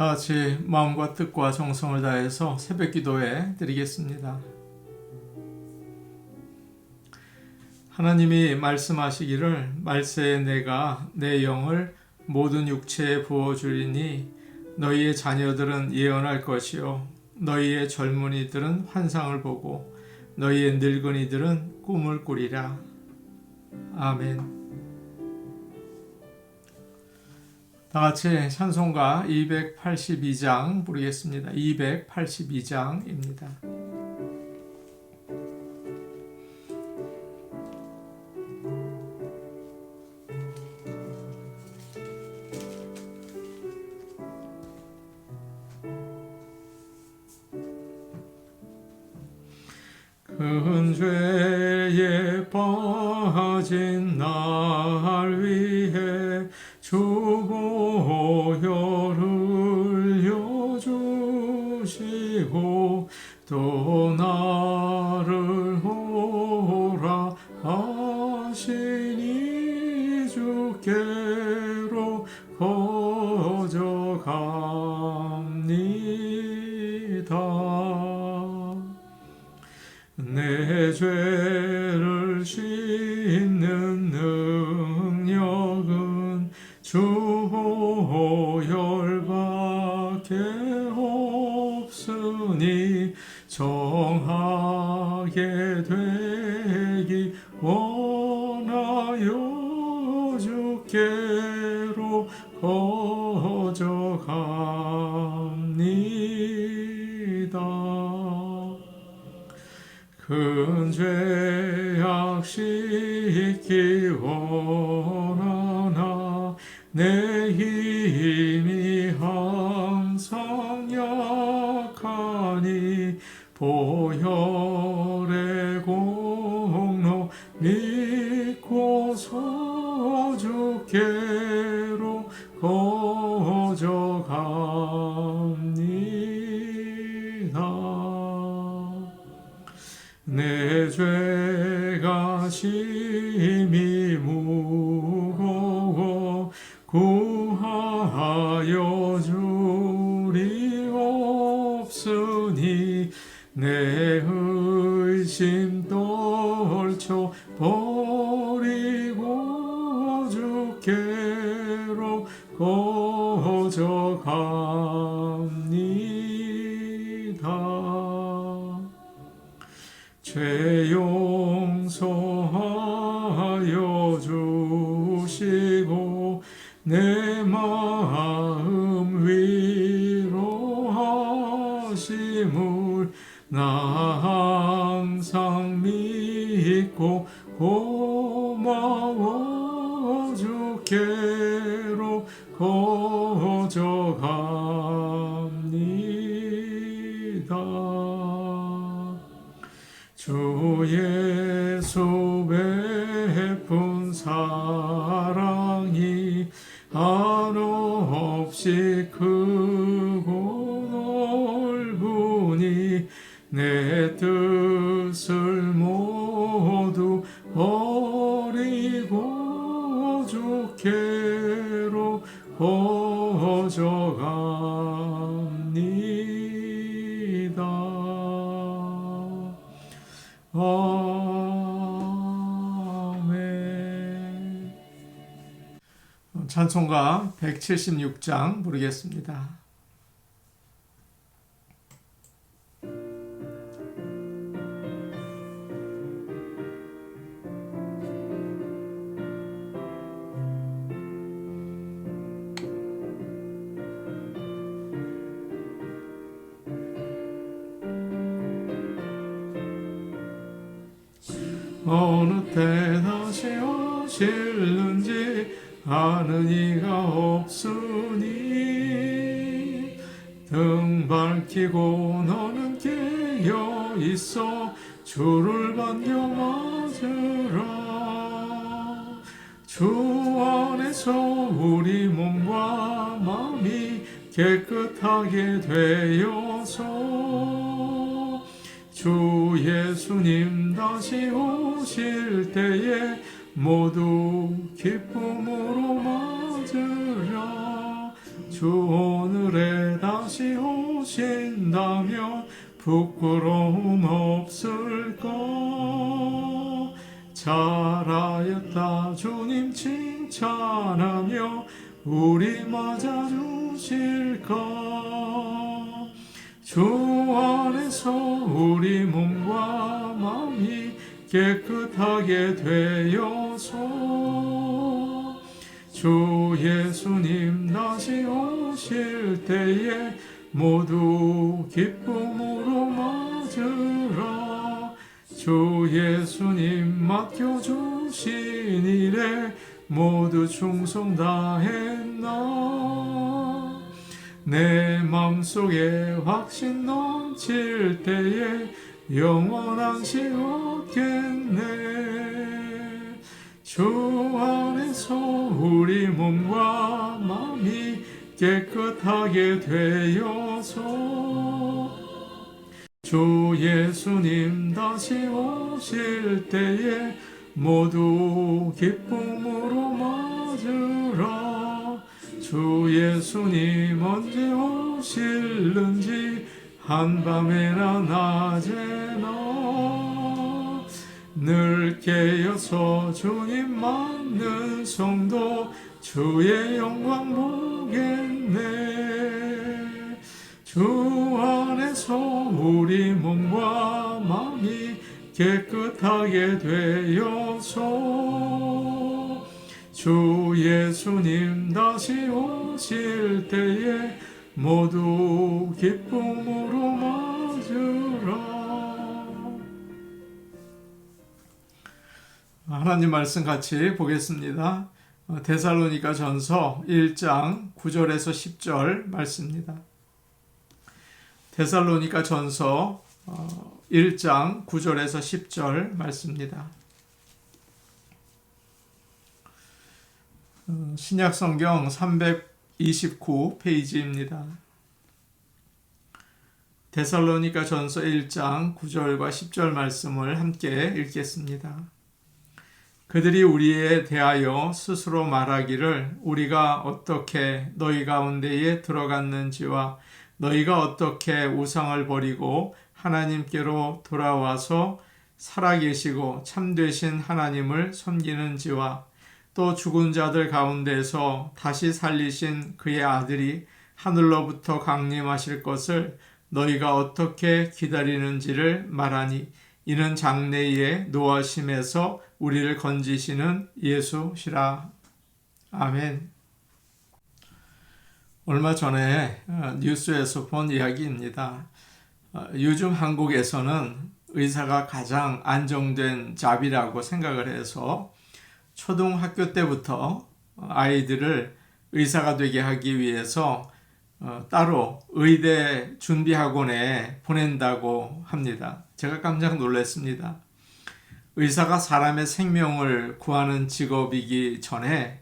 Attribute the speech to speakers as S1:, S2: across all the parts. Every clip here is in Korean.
S1: 다 같이 마음과 뜻과 정성을 다해서 새벽 기도에 드리겠습니다. 하나님이 말씀하시기를 말세에 내가 내 영을 모든 육체에 부어 주리니 너희의 자녀들은 예언할 것이요 너희의 젊은이들은 환상을 보고 너희의 늙은이들은 꿈을 꾸리라. 아멘. 다 같이 찬송가 282장 부르겠습니다. 282장입니다. 큰 죄에 빠진 날 구하여 주리 없으니 내 의심 주 예수 찬송가 176장 부르겠습니다. 어느 때 다시 오실는지 아는 이가 없으니 등 밝히고 모두 기쁨으로 맞으라. 주 오늘에 다시 오신다면 부끄러움 없을까? 잘하였다. 주님 칭찬하며 우리 맞아주실까? 주 안에서 우리 몸과 마음이 깨끗하게 되어서 주 예수님 다시 오실 때에 모두 기쁨으로 맞으라. 주 예수님 맡겨주신 일에 모두 충성 다했나. 내 맘속에 확신 넘칠 때에 영원한 시 얻겠네. 주 안에서 우리 몸과 마음이 깨끗하게 되어서 주 예수님 다시 오실 때에 모두 기쁨으로 맞으라. 주 예수님 언제 오실는지 한밤에나 낮에나 늘 깨어서 주님 맞는 성도 주의 영광 보겠네. 주 안에서 우리 몸과 마음이 깨끗하게 되어서 주 예수님 다시 오실 때에 모두 기쁨으로 맞으라 하나님 말씀 같이 보겠습니다. 어, 데살로니가 전서 1장 9절에서 10절 말씀입니다. 데살로니가 전서 1장 9절에서 10절 말씀입니다. 어, 신약 성경 329 페이지입니다. 데살로니가 전서 1장 9절과 10절 말씀을 함께 읽겠습니다. 그들이 우리에 대하여 스스로 말하기를 우리가 어떻게 너희 가운데에 들어갔는지와 너희가 어떻게 우상을 버리고 하나님께로 돌아와서 살아계시고 참되신 하나님을 섬기는지와 또 죽은 자들 가운데서 다시 살리신 그의 아들이 하늘로부터 강림하실 것을 너희가 어떻게 기다리는지를 말하니 이는 장래의 노하심에서 우리를 건지시는 예수시라. 아멘. 얼마 전에 어, 뉴스에서 본 이야기입니다. 어, 요즘 한국에서는 의사가 가장 안정된 잡이라고 생각을 해서 초등학교 때부터 아이들을 의사가 되게 하기 위해서 어, 따로 의대 준비학원에 보낸다고 합니다. 제가 깜짝 놀랐습니다. 의사가 사람의 생명을 구하는 직업이기 전에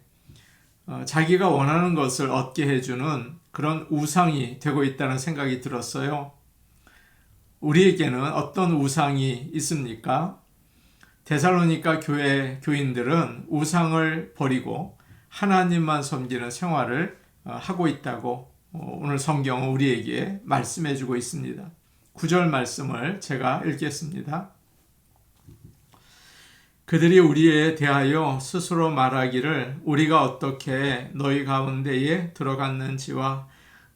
S1: 어, 자기가 원하는 것을 얻게 해주는 그런 우상이 되고 있다는 생각이 들었어요. 우리에게는 어떤 우상이 있습니까? 데살로니가 교회 교인들은 우상을 버리고 하나님만 섬기는 생활을 어, 하고 있다고 어, 오늘 성경은 우리에게 말씀해 주고 있습니다. 9절 말씀을 제가 읽겠습니다. 그들이 우리에 대하여 스스로 말하기를 우리가 어떻게 너희 가운데에 들어갔는지와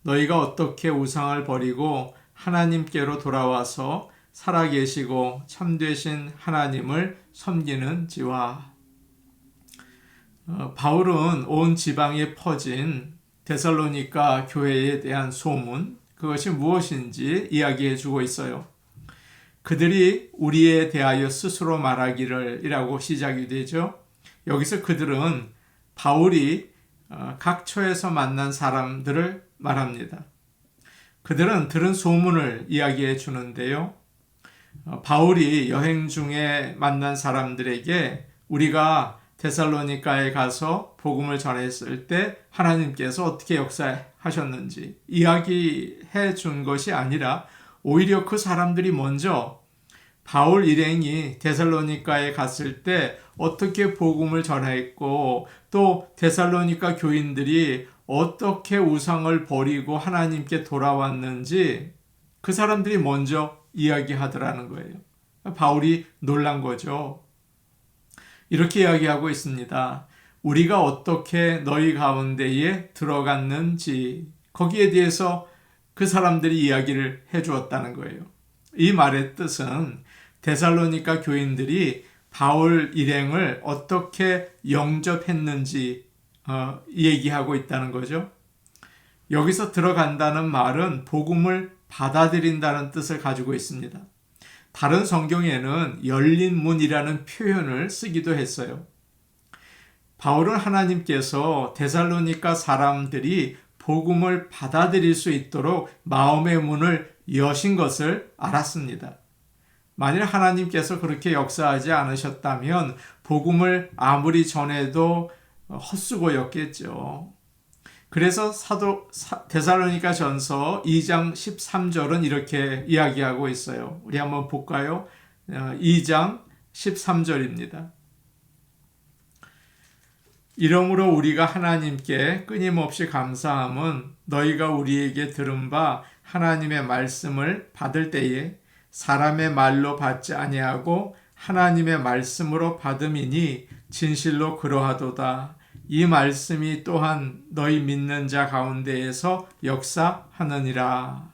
S1: 너희가 어떻게 우상을 버리고 하나님께로 돌아와서 살아계시고 참되신 하나님을 섬기는 지와 어, 바울은 온 지방에 퍼진 데살로니가 교회에 대한 소문 그것이 무엇인지 이야기해 주고 있어요. 그들이 우리에 대하여 스스로 말하기를 이라고 시작이 되죠. 여기서 그들은 바울이 어, 각처에서 만난 사람들을 말합니다. 그들은 들은 소문을 이야기해 주는데요. 어, 바울이 여행 중에 만난 사람들에게 우리가 데살로니카에 가서 복음을 전했을 때 하나님께서 어떻게 역사하셨는지 이야기해 준 것이 아니라 오히려 그 사람들이 먼저 바울 일행이 데살로니카에 갔을 때 어떻게 복음을 전했고 또 데살로니카 교인들이 어떻게 우상을 버리고 하나님께 돌아왔는지 그 사람들이 먼저 이야기하더라는 거예요. 바울이 놀란 거죠. 이렇게 이야기하고 있습니다. 우리가 어떻게 너희 가운데에 들어갔는지 거기에 대해서 그 사람들이 이야기를 해 주었다는 거예요. 이 말의 뜻은 데살로니가 교인들이 바울 일행을 어떻게 영접했는지 어, 얘기하고 있다는 거죠. 여기서 들어간다는 말은 복음을 받아들인다는 뜻을 가지고 있습니다. 다른 성경에는 열린 문이라는 표현을 쓰기도 했어요. 바울은 하나님께서 데살로니가 사람들이 복음을 받아들일 수 있도록 마음의 문을 여신 것을 알았습니다. 만일 하나님께서 그렇게 역사하지 않으셨다면 복음을 아무리 전해도 헛수고였겠죠. 그래서 사도 데살로니가 전서 2장 13절은 이렇게 이야기하고 있어요. 우리 한번 볼까요? 2장 어, 13절입니다. 이러므로 우리가 하나님께 끊임없이 감사함은 너희가 우리에게 들은 바 하나님의 말씀을 받을 때에 사람의 말로 받지 아니하고 하나님의 말씀으로 받음이니 진실로 그러하도다. 이 말씀이 또한 너희 믿는 자 가운데에서 역사하느니라.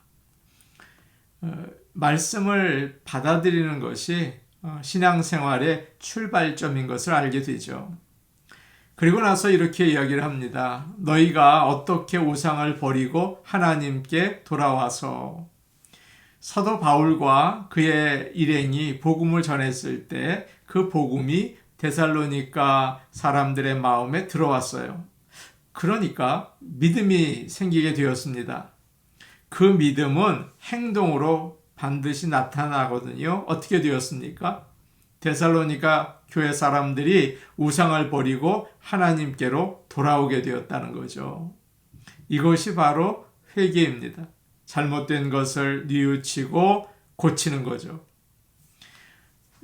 S1: 어, 말씀을 받아들이는 것이 어, 신앙생활의 출발점인 것을 알게 되죠. 그리고 나서 이렇게 이야기를 합니다. 너희가 어떻게 우상을 버리고 하나님께 돌아와서 사도 바울과 그의 일행이 복음을 전했을 때 그 복음이 데살로니가 사람들의 마음에 들어왔어요. 그러니까 믿음이 생기게 되었습니다. 그 믿음은 행동으로 반드시 나타나거든요. 어떻게 되었습니까? 데살로니가 교회 사람들이 우상을 버리고 하나님께로 돌아오게 되었다는 거죠. 이것이 바로 회개입니다. 잘못된 것을 뉘우치고 고치는 거죠.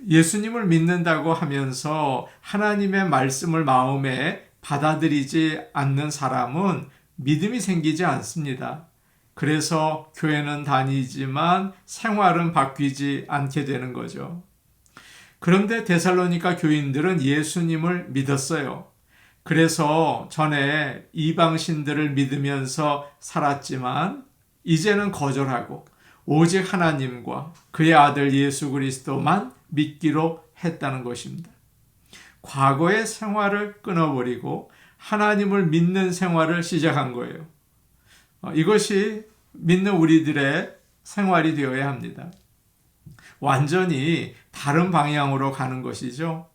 S1: 예수님을 믿는다고 하면서 하나님의 말씀을 마음에 받아들이지 않는 사람은 믿음이 생기지 않습니다. 그래서 교회는 다니지만 생활은 바뀌지 않게 되는 거죠. 그런데 데살로니가 교인들은 예수님을 믿었어요. 그래서 전에 이방신들을 믿으면서 살았지만 이제는 거절하고 오직 하나님과 그의 아들 예수 그리스도만 믿기로 했다는 것입니다. 과거의 생활을 끊어버리고 하나님을 믿는 생활을 시작한 거예요. 어, 이것이 믿는 우리들의 생활이 되어야 합니다. 완전히 다른 방향으로 가는 것이죠.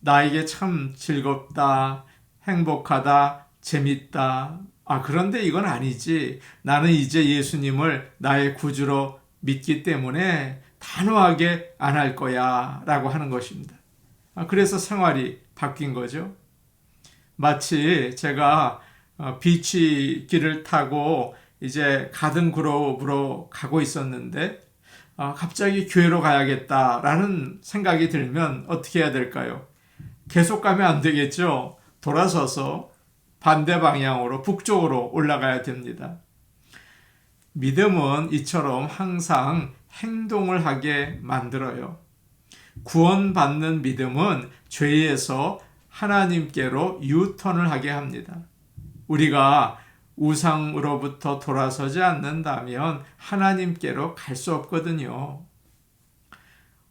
S1: 나에게 참 즐겁다, 행복하다, 재밌다. 아, 그런데 이건 아니지. 나는 이제 예수님을 나의 구주로 믿기 때문에 단호하게 안 할 거야. 라고 하는 것입니다. 아, 그래서 생활이 바뀐 거죠. 마치 제가 어, 비치 길을 타고 이제 가든 그룹으로 가고 있었는데 아, 갑자기 교회로 가야겠다라는 생각이 들면 어떻게 해야 될까요? 계속 가면 안 되겠죠. 돌아서서 반대 방향으로 북쪽으로 올라가야 됩니다. 믿음은 이처럼 항상 행동을 하게 만들어요. 구원받는 믿음은 죄에서 하나님께로 유턴을 하게 합니다. 우리가 우상으로부터 돌아서지 않는다면 하나님께로 갈 수 없거든요.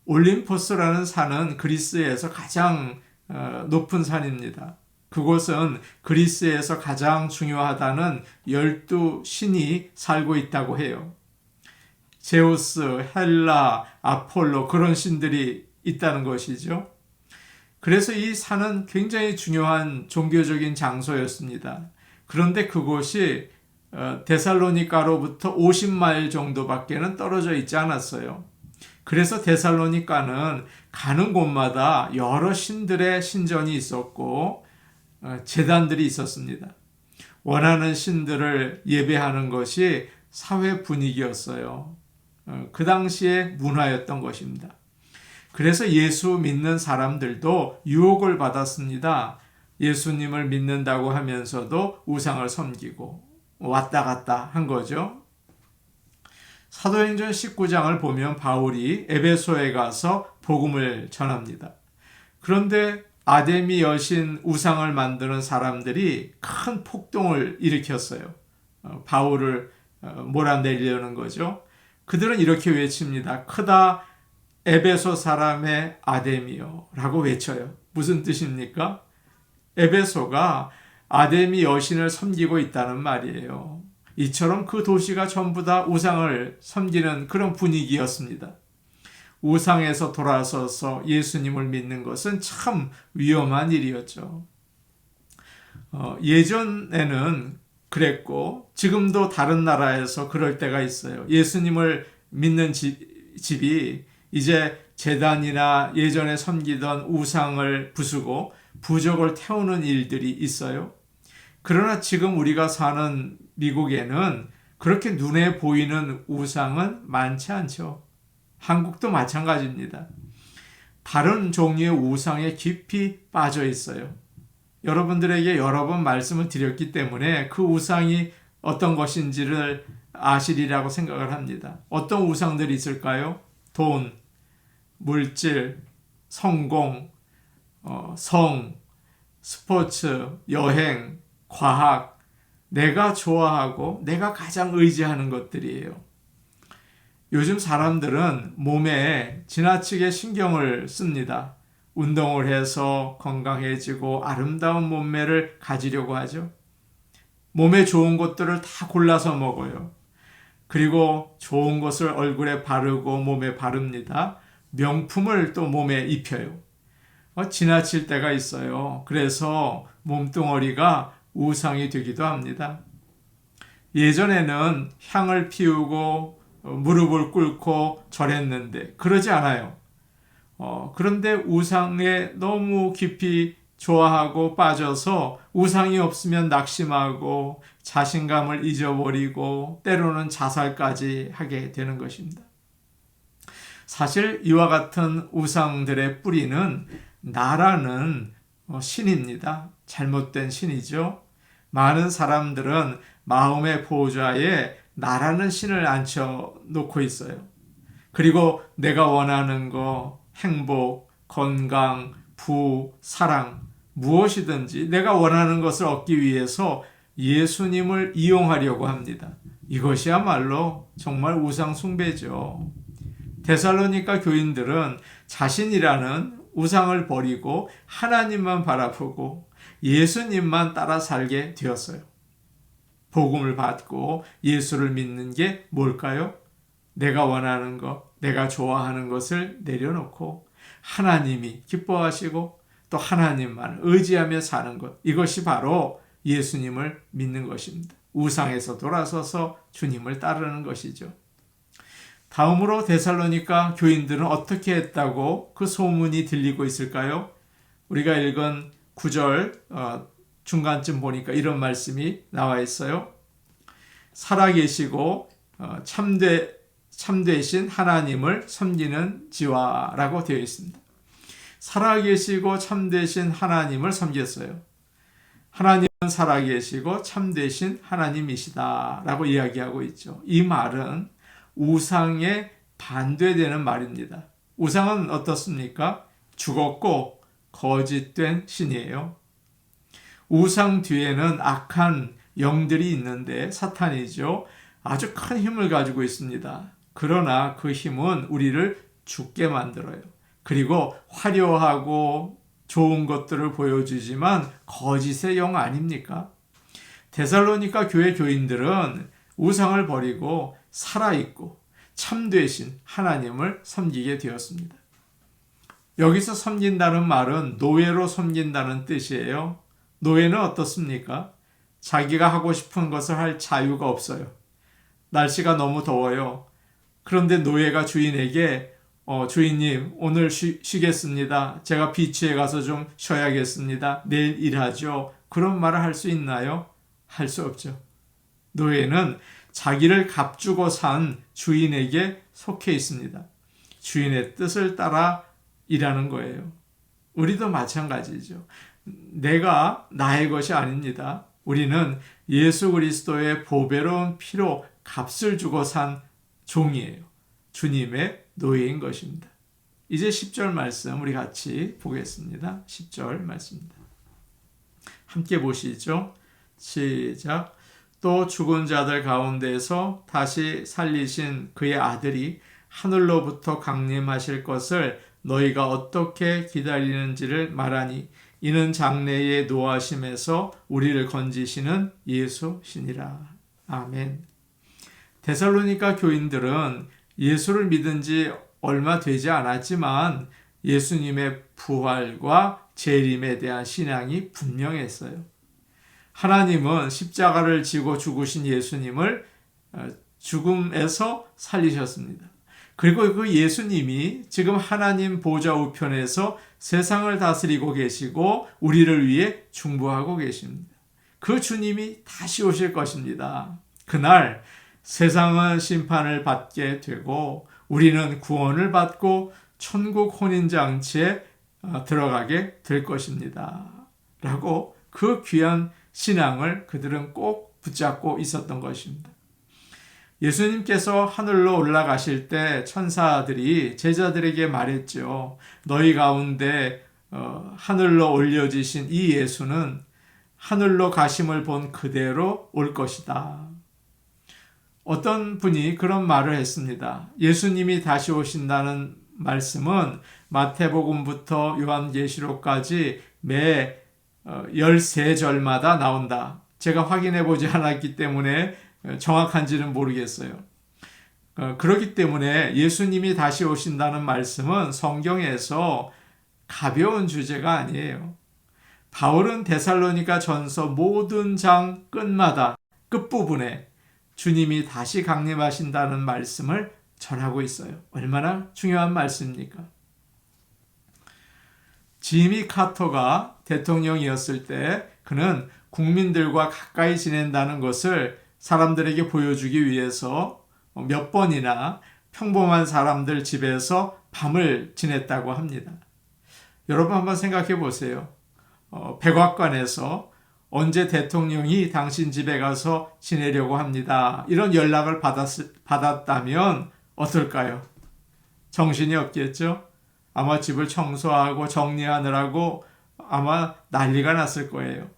S1: 올림포스라는 산은 그리스에서 가장 어, 높은 산입니다. 그곳은 그리스에서 가장 중요하다는 열두 신이 살고 있다고 해요. 제우스, 헬라, 아폴로 그런 신들이 있다는 것이죠. 그래서 이 산은 굉장히 중요한 종교적인 장소였습니다. 그런데 그곳이 어, 데살로니카로부터 50마일 정도밖에는 떨어져 있지 않았어요. 그래서 데살로니카는 가는 곳마다 여러 신들의 신전이 있었고 어, 재단들이 있었습니다. 원하는 신들을 예배하는 것이 사회 분위기였어요. 어, 그 당시의 문화였던 것입니다. 그래서 예수 믿는 사람들도 유혹을 받았습니다. 예수님을 믿는다고 하면서도 우상을 섬기고 왔다 갔다 한 거죠. 사도행전 19장을 보면 바울이 에베소에 가서 복음을 전합니다. 그런데 아데미 여신 우상을 만드는 사람들이 큰 폭동을 일으켰어요. 어, 바울을 어, 몰아내려는 거죠. 그들은 이렇게 외칩니다. 크다 에베소 사람의 아데미요 라고 외쳐요. 무슨 뜻입니까? 에베소가 아데미 여신을 섬기고 있다는 말이에요. 이처럼 그 도시가 전부 다 우상을 섬기는 그런 분위기였습니다. 우상에서 돌아서서 예수님을 믿는 것은 참 위험한 일이었죠. 어, 예전에는 그랬고 지금도 다른 나라에서 그럴 때가 있어요. 예수님을 믿는 집, 집이 이제 재단이나 예전에 섬기던 우상을 부수고 부족을 태우는 일들이 있어요. 그러나 지금 우리가 사는 미국에는 그렇게 눈에 보이는 우상은 많지 않죠. 한국도 마찬가지입니다. 다른 종류의 우상에 깊이 빠져 있어요. 여러분들에게 여러 번 말씀을 드렸기 때문에 그 우상이 어떤 것인지를 아시리라고 생각을 합니다. 어떤 우상들이 있을까요? 돈, 물질, 성공, 어, 성, 스포츠, 여행, 과학, 내가 좋아하고 내가 가장 의지하는 것들이에요. 요즘 사람들은 몸에 지나치게 신경을 씁니다. 운동을 해서 건강해지고 아름다운 몸매를 가지려고 하죠. 몸에 좋은 것들을 다 골라서 먹어요. 그리고 좋은 것을 얼굴에 바르고 몸에 바릅니다. 명품을 또 몸에 입혀요. 어, 지나칠 때가 있어요. 그래서 몸뚱어리가 우상이 되기도 합니다. 예전에는 향을 피우고 어, 무릎을 꿇고 절했는데 그러지 않아요. 어, 그런데 우상에 너무 깊이 좋아하고 빠져서 우상이 없으면 낙심하고 자신감을 잊어버리고 때로는 자살까지 하게 되는 것입니다. 사실 이와 같은 우상들의 뿌리는 나라는 어, 신입니다. 잘못된 신이죠. 많은 사람들은 마음의 보좌에 나라는 신을 앉혀 놓고 있어요. 그리고 내가 원하는 거, 행복, 건강, 부, 사랑, 무엇이든지 내가 원하는 것을 얻기 위해서 예수님을 이용하려고 합니다. 이것이야말로 정말 우상숭배죠. 데살로니카 교인들은 자신이라는 우상을 버리고 하나님만 바라보고 예수님만 따라 살게 되었어요. 복음을 받고 예수를 믿는 게 뭘까요? 내가 원하는 것, 내가 좋아하는 것을 내려놓고 하나님이 기뻐하시고 또 하나님만 의지하며 사는 것. 이것이 바로 예수님을 믿는 것입니다. 우상에서 돌아서서 주님을 따르는 것이죠. 다음으로 데살로니까 교인들은 어떻게 했다고 그 소문이 들리고 있을까요? 우리가 읽은 9절 어, 중간쯤 보니까 이런 말씀이 나와 있어요. 살아계시고 어, 참되 참되신 하나님을 섬기는 지와라고 되어 있습니다. 살아계시고 참되신 하나님을 섬겼어요. 하나님은 살아계시고 참되신 하나님이시다라고 이야기하고 있죠. 이 말은 우상에 반대되는 말입니다. 우상은 어떻습니까? 죽었고 거짓된 신이에요. 우상 뒤에는 악한 영들이 있는데 사탄이죠. 아주 큰 힘을 가지고 있습니다. 그러나 그 힘은 우리를 죽게 만들어요. 그리고 화려하고 좋은 것들을 보여주지만 거짓의 영 아닙니까? 데살로니카 교회 교인들은 우상을 버리고 살아있고 참되신 하나님을 섬기게 되었습니다. 여기서 섬긴다는 말은 노예로 섬긴다는 뜻이에요. 노예는 어떻습니까? 자기가 하고 싶은 것을 할 자유가 없어요. 날씨가 너무 더워요. 그런데 노예가 주인에게 어, 주인님 오늘 쉬, 쉬겠습니다. 제가 비치에 가서 좀 쉬어야겠습니다. 내일 일하죠. 그런 말을 할 수 있나요? 할 수 없죠. 노예는 자기를 값주고 산 주인에게 속해 있습니다. 주인의 뜻을 따라 일하는 거예요. 우리도 마찬가지죠. 내가 나의 것이 아닙니다. 우리는 예수 그리스도의 보배로운 피로 값을 주고 산 종이에요. 주님의 노예인 것입니다. 이제 10절 말씀 우리 같이 보겠습니다. 10절 말씀입니다. 함께 보시죠. 시작. 또 죽은 자들 가운데서 다시 살리신 그의 아들이 하늘로부터 강림하실 것을 너희가 어떻게 기다리는지를 말하니 이는 장래의 노하심에서 우리를 건지시는 예수시니라. 아멘. 데살로니가 교인들은 예수를 믿은 지 얼마 되지 않았지만 예수님의 부활과 재림에 대한 신앙이 분명했어요. 하나님은 십자가를 지고 죽으신 예수님을 어, 죽음에서 살리셨습니다. 그리고 그 예수님이 지금 하나님 보좌 우편에서 세상을 다스리고 계시고 우리를 위해 중보하고 계십니다. 그 주님이 다시 오실 것입니다. 그날 세상은 심판을 받게 되고 우리는 구원을 받고 천국 혼인장치에 어, 들어가게 될 것입니다. 라고 그 귀한 신앙을 그들은 꼭 붙잡고 있었던 것입니다. 예수님께서 하늘로 올라가실 때 천사들이 제자들에게 말했죠. 너희 가운데 어, 하늘로 올려지신 이 예수는 하늘로 가심을 본 그대로 올 것이다. 어떤 분이 그런 말을 했습니다. 예수님이 다시 오신다는 말씀은 마태복음부터 요한계시록까지 매 13절마다 어, 나온다. 제가 확인해 보지 않았기 때문에 정확한지는 모르겠어요. 어, 그렇기 때문에 예수님이 다시 오신다는 말씀은 성경에서 가벼운 주제가 아니에요. 바울은 데살로니가 전서 모든 장 끝마다 끝부분에 주님이 다시 강림하신다는 말씀을 전하고 있어요. 얼마나 중요한 말씀입니까? 지미 카터가 대통령이었을 때 그는 국민들과 가까이 지낸다는 것을 사람들에게 보여주기 위해서 몇 번이나 평범한 사람들 집에서 밤을 지냈다고 합니다. 여러분 한번 생각해 보세요. 어, 백악관에서 언제 대통령이 당신 집에 가서 지내려고 합니다. 이런 연락을 받았, 받았다면 어떨까요? 정신이 없겠죠? 아마 집을 청소하고 정리하느라고 아마 난리가 났을 거예요.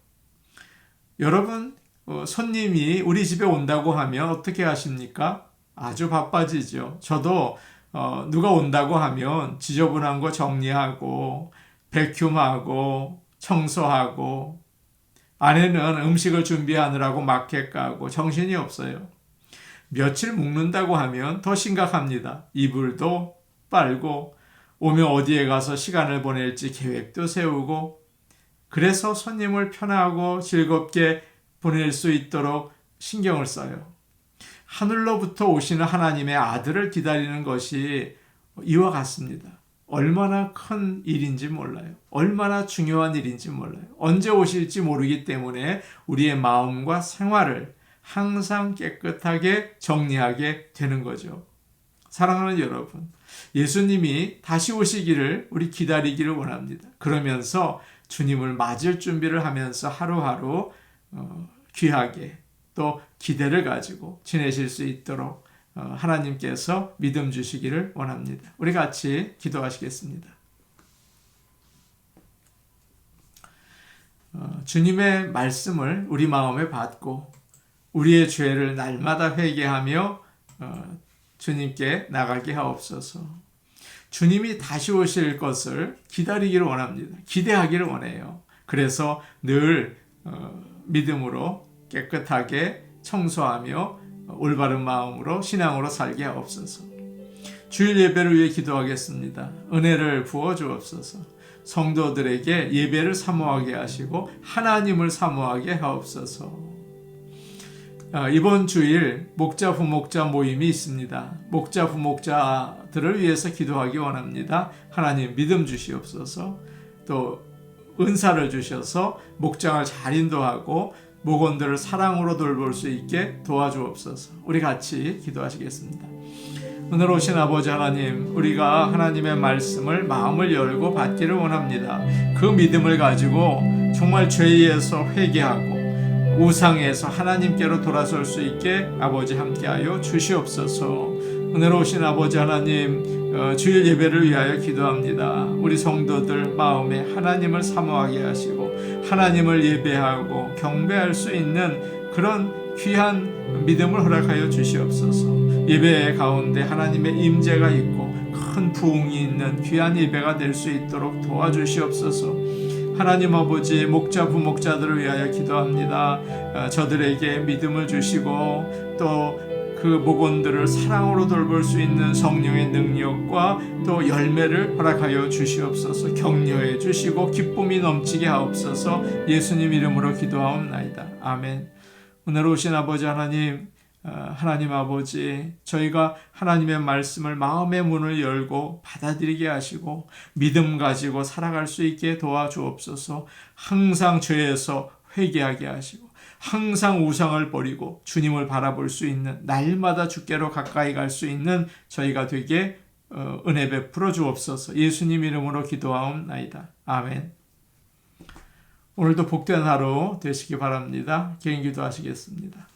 S1: 여러분, 어, 손님이 우리 집에 온다고 하면 어떻게 하십니까? 아주 바빠지죠. 저도 어, 누가 온다고 하면 지저분한 거 정리하고 베큐하고 청소하고 아내는 음식을 준비하느라고 마켓 가고 정신이 없어요. 며칠 묵는다고 하면 더 심각합니다. 이불도 빨고 오면 어디에 가서 시간을 보낼지 계획도 세우고 그래서 손님을 편하고 즐겁게 보낼 수 있도록 신경을 써요. 하늘로부터 오시는 하나님의 아들을 기다리는 것이 이와 같습니다. 얼마나 큰 일인지 몰라요. 얼마나 중요한 일인지 몰라요. 언제 오실지 모르기 때문에 우리의 마음과 생활을 항상 깨끗하게 정리하게 되는 거죠. 사랑하는 여러분, 예수님이 다시 오시기를 우리 기다리기를 원합니다. 그러면서 주님을 맞을 준비를 하면서 하루하루 어, 귀하게 또 기대를 가지고 지내실 수 있도록 어, 하나님께서 믿음 주시기를 원합니다. 우리 같이 기도하시겠습니다. 어, 주님의 말씀을 우리 마음에 받고 우리의 죄를 날마다 회개하며 주님께 나가게 하옵소서. 주님이 다시 오실 것을 기다리기를 원합니다. 기대하기를 원해요. 그래서 늘 믿음으로 깨끗하게 청소하며 올바른 마음으로 신앙으로 살게 하옵소서. 주일 예배를 위해 기도하겠습니다. 은혜를 부어 주옵소서. 성도들에게 예배를 사모하게 하시고 하나님을 사모하게 하옵소서. 아, 이번 주일 목자 부목자 모임이 있습니다. 목자 부목자들을 위해서 기도하기 원합니다. 하나님 믿음 주시옵소서. 또 은사를 주셔서 목장을 잘 인도하고 목원들을 사랑으로 돌볼 수 있게 도와주옵소서. 우리 같이 기도하시겠습니다. 오늘 오신 아버지 하나님, 우리가 하나님의 말씀을 마음을 열고 받기를 원합니다. 그 믿음을 가지고 정말 죄에서 회개하고 우상에서 하나님께로 돌아설 수 있게 아버지 함께하여 주시옵소서. 오늘 오신 아버지 하나님, 어, 주일 예배를 위하여 기도합니다. 우리 성도들 마음에 하나님을 사모하게 하시고 하나님을 예배하고 경배할 수 있는 그런 귀한 믿음을 허락하여 주시옵소서. 예배 가운데 하나님의 임재가 있고 큰 부흥이 있는 귀한 예배가 될 수 있도록 도와주시옵소서. 하나님 아버지 목자 부목자들을 위하여 기도합니다. 어, 저들에게 믿음을 주시고 또 그 목원들을 사랑으로 돌볼 수 있는 성령의 능력과 또 열매를 허락하여 주시옵소서 격려해 주시고 기쁨이 넘치게 하옵소서 예수님 이름으로 기도하옵나이다. 아멘. 오늘 오신 아버지 하나님 어, 하나님 아버지, 저희가 하나님의 말씀을 마음의 문을 열고 받아들이게 하시고 믿음 가지고 살아갈 수 있게 도와주옵소서. 항상 죄에서 회개하게 하시고 항상 우상을 버리고 주님을 바라볼 수 있는 날마다 주께로 가까이 갈 수 있는 저희가 되게 어, 은혜 베풀어 주옵소서. 예수님 이름으로 기도하옵나이다. 아멘. 오늘도 복된 하루 되시기 바랍니다. 개인 기도하시겠습니다.